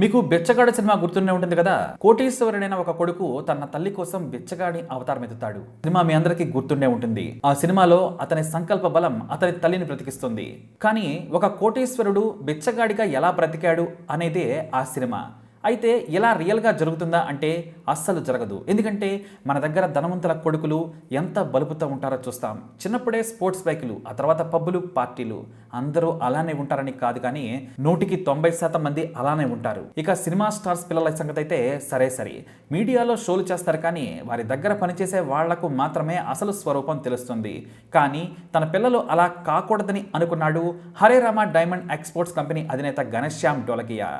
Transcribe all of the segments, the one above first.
మీకు బెచ్చగాడ సినిమా గుర్తుండే ఉంటుంది కదా? కోటీశ్వరుడైన ఒక కొడుకు తన తల్లి కోసం బెచ్చగాడి అవతారం ఎత్తుతాడు. సినిమా మీ అందరికీ గుర్తుండే ఉంటుంది. ఆ సినిమాలో అతని సంకల్ప బలం అతని తల్లిని బ్రతికిస్తుంది. కానీ ఒక కోటీశ్వరుడు బెచ్చగాడిగా ఎలా బ్రతికాడు అనేదే ఆ సినిమా. అయితే ఇలా రియల్గా జరుగుతుందా అంటే అస్సలు జరగదు. ఎందుకంటే మన దగ్గర ధనవంతుల కొడుకులు ఎంత బలుపుతో ఉంటారో చూస్తాం. చిన్నప్పుడే స్పోర్ట్స్ బైకులు ఆ తర్వాత పబ్బులు పార్టీలు. అందరూ అలానే ఉంటారని కాదు కానీ నూటికి తొంభై శాతం మంది అలానే ఉంటారు. ఇక సినిమా స్టార్స్ పిల్లల సంగతి అయితే సరే సరే. మీడియాలో షోలు చేస్తారు కానీ వారి దగ్గర పనిచేసే వాళ్ళకు మాత్రమే అసలు స్వరూపం తెలుస్తుంది. కానీ తన పిల్లలు అలా కాకూడదని అనుకున్నాడు Hare Rama diamond exports company అధినేత ఘనశ్యామ్ డోలకియా.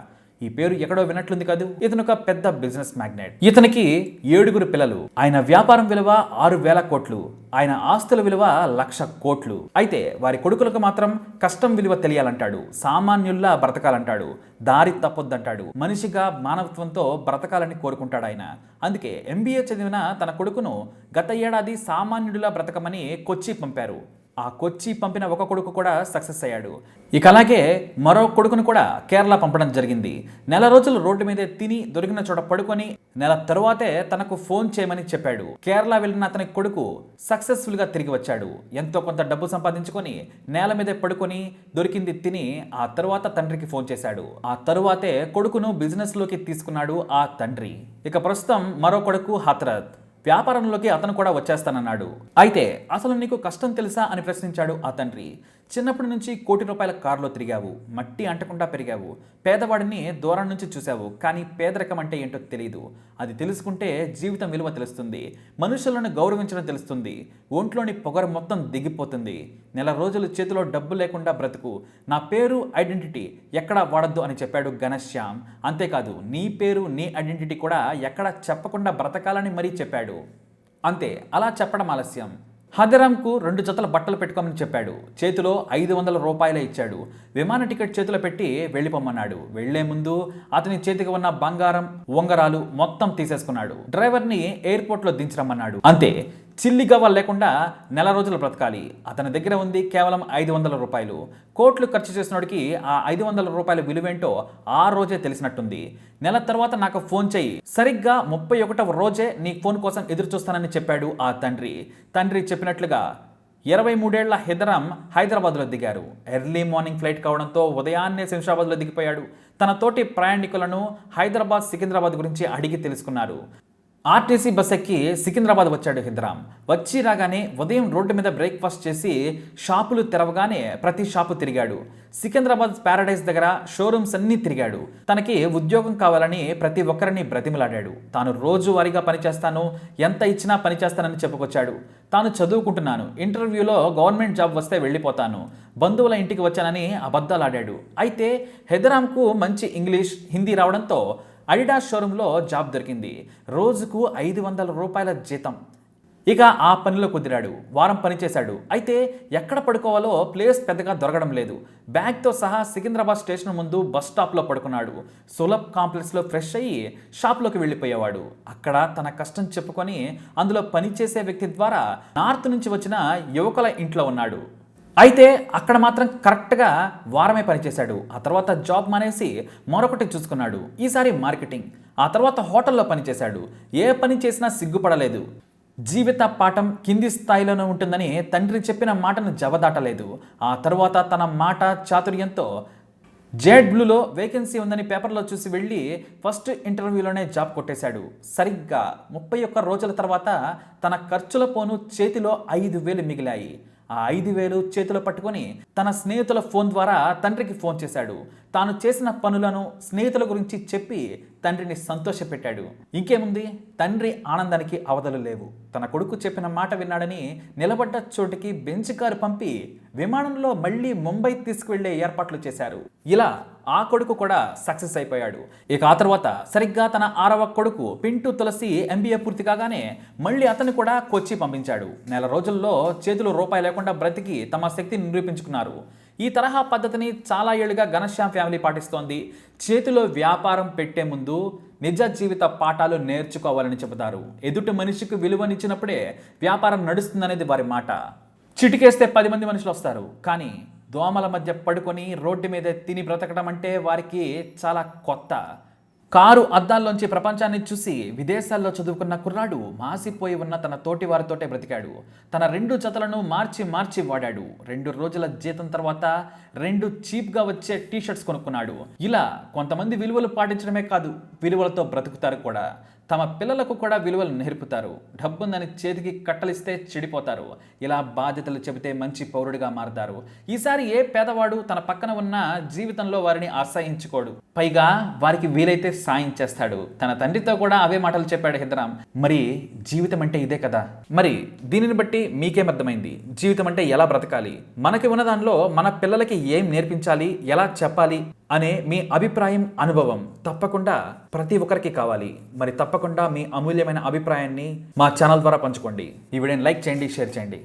ఈ పేరు ఎక్కడో వినట్లుంది కాదు. ఇతను ఒక పెద్ద బిజినెస్ మ్యాగ్నెట్. ఇతనికి ఏడుగురు పిల్లలు. ఆయన వ్యాపారం విలువ ఆరు వేల కోట్లు. ఆయన ఆస్తుల విలువ లక్ష కోట్లు. అయితే వారి కొడుకులకు మాత్రం కష్టం విలువ తెలియాలంటాడు. సామాన్యుల్లా బ్రతకాలంటాడు. దారి తప్పొద్దంటాడు. మనిషిగా మానవత్వంతో బ్రతకాలని కోరుకుంటాడు ఆయన. అందుకే ఎంబీఏ చదివిన తన కొడుకును గత ఏడాది సామాన్యుడిలా బ్రతకమని కొచ్చి పంపారు. ఆ కొచ్చి పంపిన ఒక కొడుకు కూడా సక్సెస్ అయ్యాడు. ఇక అలాగే మరో కొడుకును కూడా కేరళ పంపడం జరిగింది. నెల రోజులు రోడ్డు మీదే తిని దొరికిన చోట పడుకొని నెల తరువాతే తనకు ఫోన్ చేయమని చెప్పాడు. కేరళ వెళ్ళిన అతని కొడుకు సక్సెస్ఫుల్గా తిరిగి వచ్చాడు. ఎంతో కొంత డబ్బు సంపాదించుకొని నేల మీదే పడుకొని దొరికింది తిని ఆ తరువాత తండ్రికి ఫోన్ చేశాడు. ఆ తరువాతే కొడుకును బిజినెస్లోకి తీసుకున్నాడు ఆ తండ్రి. ఇక ప్రస్తుతం మరో కొడుకు హత్రత్. వ్యాపారంలోకి అతను కూడా వచ్చేస్తానన్నాడు. అయితే అసలు నీకు కష్టం తెలుసా అని ప్రశ్నించాడు ఆ తండ్రి. చిన్నప్పటి నుంచి కోటి రూపాయల కారులో తిరిగావు మట్టి అంటకుండా పెరిగావు పేదవాడిని దూరం నుంచి చూసావు కానీ పేదరికం అంటే ఏంటో తెలియదు అది తెలుసుకుంటే జీవితం విలువ తెలుస్తుంది మనుషులను గౌరవించడం తెలుస్తుంది ఒంట్లోని పొగరు మొత్తం దిగిపోతుంది. నెల రోజులు చేతిలో డబ్బు లేకుండా బ్రతుకు నా పేరు ఐడెంటిటీ ఎక్కడా వాడద్దు అని చెప్పాడు ఘనశ్యామ్. అంతేకాదు నీ పేరు నీ ఐడెంటిటీ కూడా ఎక్కడా చెప్పకుండా బ్రతకాలని మరీ చెప్పాడు. అంతే అలా చెప్పడం ఆలస్యం. హదరాంకు రెండు జతల బట్టలు పెట్టుకోమని చెప్పాడు. చేతిలో ఐదు వందల రూపాయలే ఇచ్చాడు. విమాన టికెట్ చేతిలో పెట్టి వెళ్ళిపోమన్నాడు. వెళ్ళే ముందు అతని చేతికి ఉన్న బంగారం ఉంగరాలు మొత్తం తీసేసుకున్నాడు. డ్రైవర్ని ఎయిర్పోర్ట్లో దించరమ్మన్నాడు అంతే. చిల్లి గవ్వలు లేకుండా నెల రోజులు బ్రతకాలి. అతని దగ్గర ఉంది కేవలం ఐదు వందల రూపాయలు. కోట్లు ఖర్చు చేసినోడికి ఆ ఐదు వందల రూపాయల విలువేంటో ఆ రోజే తెలిసినట్టుంది. నెల తర్వాత నాకు ఫోన్ చేయి సరిగ్గా ముప్పై ఒకటవ రోజే నీ ఫోన్ కోసం ఎదురు చూస్తానని చెప్పాడు ఆ తండ్రి. తండ్రి చెప్పినట్లుగా ఇరవై మూడేళ్ళ హెదరాం హైదరాబాద్లో దిగారు. ఎర్లీ మార్నింగ్ ఫ్లైట్ కావడంతో ఉదయాన్నే శంషాబాద్లో దిగిపోయాడు. తన తోటి ప్రయాణికులను హైదరాబాద్ సికింద్రాబాద్ గురించి అడిగి తెలుసుకున్నారు. ఆర్టీసీ బస్ ఎక్కి సికింద్రాబాద్ వచ్చాడు హిందరామ్. వచ్చి రాగానే ఉదయం రోడ్డు మీద బ్రేక్ఫాస్ట్ చేసి షాపులు తెరవగానే ప్రతి షాపు తిరిగాడు. సికింద్రాబాద్ ప్యారడైజ్ దగ్గర షోరూమ్స్ అన్నీ తిరిగాడు. తనకి ఉద్యోగం కావాలని ప్రతి ఒక్కరిని బ్రతిమలాడాడు. తాను రోజువారీగా పనిచేస్తాను ఎంత ఇచ్చినా పనిచేస్తానని చెప్పుకొచ్చాడు. తాను చదువుకుంటున్నాను ఇంటర్వ్యూలో గవర్నమెంట్ జాబ్ వస్తే వెళ్ళిపోతాను బంధువుల ఇంటికి వచ్చానని అబద్ధాలాడాడు. అయితే హెదరామ్కు మంచి ఇంగ్లీష్ హిందీ రావడంతో అడిడాస్ షోరూంలో జాబ్ దొరికింది. రోజుకు ఐదు వందల రూపాయల జీతం. ఇక ఆ పనిలో కుదిరాడు. వారం పని చేశాడు అయితే ఎక్కడ పడుకోవాలో ప్లేస్ పెద్దగా దొరకడం లేదు. బ్యాగ్తో సహా సికింద్రాబాద్ స్టేషన్ ముందు బస్ స్టాప్లో పడుకున్నాడు. సులభ్ కాంప్లెక్స్లో ఫ్రెష్ అయ్యి షాప్లోకి వెళ్ళిపోయేవాడు. అక్కడ తన కష్టం చెప్పుకొని అందులో పనిచేసే వ్యక్తి ద్వారా నార్త్ నుంచి వచ్చిన యువకుల ఇంట్లో ఉన్నాడు. అయితే అక్కడ మాత్రం కరెక్ట్గా వారమే పనిచేశాడు. ఆ తర్వాత జాబ్ మానేసి మరొకటి చూసుకున్నాడు. ఈసారి మార్కెటింగ్. ఆ తర్వాత హోటల్లో పనిచేశాడు. ఏ పని చేసినా సిగ్గుపడలేదు. జీవిత పాఠం కింది స్థాయిలోనే ఉంటుందని తండ్రి చెప్పిన మాటను జవదాటలేదు. ఆ తర్వాత తన మాట చాతుర్యంతో జెడ్ బ్లూలో వేకెన్సీ ఉందని పేపర్లో చూసి వెళ్ళి ఫస్ట్ ఇంటర్వ్యూలోనే జాబ్ కొట్టేశాడు. సరిగ్గా ముప్పై ఒక్క రోజుల తర్వాత తన ఖర్చుల పోను చేతిలో ఐదు వేలు మిగిలాయి. ఆ ఐదు వేలు చేతిలో పట్టుకొని తన స్నేహితుల ఫోన్ ద్వారా తండ్రికి ఫోన్ చేశాడు. తాను చేసిన పనులను స్నేహితుల గురించి చెప్పి తండ్రిని సంతోషపెట్టాడు. ఇంకేముంది? తండ్రి ఆనందానికి అవధలు లేవు. తన కొడుకు చెప్పిన మాట విన్నాడని నిలబడ్డ చోటికి బెంచ్ కారు పంపి విమానంలో మళ్ళీ ముంబై తీసుకువెళ్ళే ఏర్పాట్లు చేశారు. ఇలా ఆ కొడుకు కూడా సక్సెస్ అయిపోయాడు. ఇక ఆ తర్వాత సరిగ్గా తన ఆరవ కొడుకు పింటూ తులసి ఎంబీఏ పూర్తి కాగానే మళ్ళీ అతన్ని కూడా కొచ్చి పంపించాడు. నెల రోజుల్లో చేతులు రూపాయి లేకుండా బ్రతికి తమ శక్తిని నిరూపించుకున్నారు. ఈ తరహా పద్ధతిని చాలా ఏళ్ళుగా ఘనశ్యామ్ ఫ్యామిలీ పాటిస్తోంది. చేతిలో వ్యాపారం పెట్టే ముందు నిజ జీవిత పాఠాలు నేర్చుకోవాలని చెబుతారు. ఎదుటి మనిషికి విలువనిచ్చినప్పుడే వ్యాపారం నడుస్తుందనేది వారి మాట. చిటికేస్తే పది మంది మనుషులు వస్తారు. కానీ దోమల మధ్య పడుకొని రోడ్డు మీద తిని బ్రతకడం అంటే వారికి చాలా కొత్త. కారు అద్దాల్లోంచి ప్రపంచాన్ని చూసి విదేశాల్లో చదువుకున్న కుర్రాడు మాసిపోయి ఉన్న తన తోటి వారితోటే బ్రతికాడు. తన రెండు జతలను మార్చి మార్చి వాడాడు. రెండు రోజుల జీతం తర్వాత రెండు చీప్గా వచ్చే టీషర్ట్స్ కొనుక్కున్నాడు. ఇలా కొంతమంది విలువలు పాటించడమే కాదు విలువలతో బ్రతుకుతారు కూడా. తమ పిల్లలకు కూడా విలువలు నేర్పుతారు. డబ్బుందని చేతికి కట్టలిస్తే చెడిపోతారు. ఇలా బాధ్యతలు చెబితే మంచి పౌరుడిగా మారతారు. ఈసారి ఏ పేదవాడు తన పక్కన ఉన్న జీవితంలో వారిని ఆశ్రయించుకోడు. పైగా వారికి వీలైతే సాయం చేస్తాడు. తన తండ్రితో కూడా అవే మాటలు చెప్పాడు హిద్రాం మరి జీవితం అంటే ఇదే కదా? మరి దీనిని బట్టి మీకేం అర్థమైంది? జీవితం అంటే ఎలా బ్రతకాలి? మనకి ఉన్న దానిలో మన పిల్లలకి ఏం నేర్పించాలి? ఎలా చెప్పాలి? అనే మీ అభిప్రాయం అనుభవం తప్పకుండా ప్రతి ఒక్కరికి కావాలి. మరి తప్పకుండా మీ అమూల్యమైన అభిప్రాయాన్ని మా ఛానల్ ద్వారా పంచుకోండి. ఈ వీడియోని లైక్ చేయండి షేర్ చేయండి.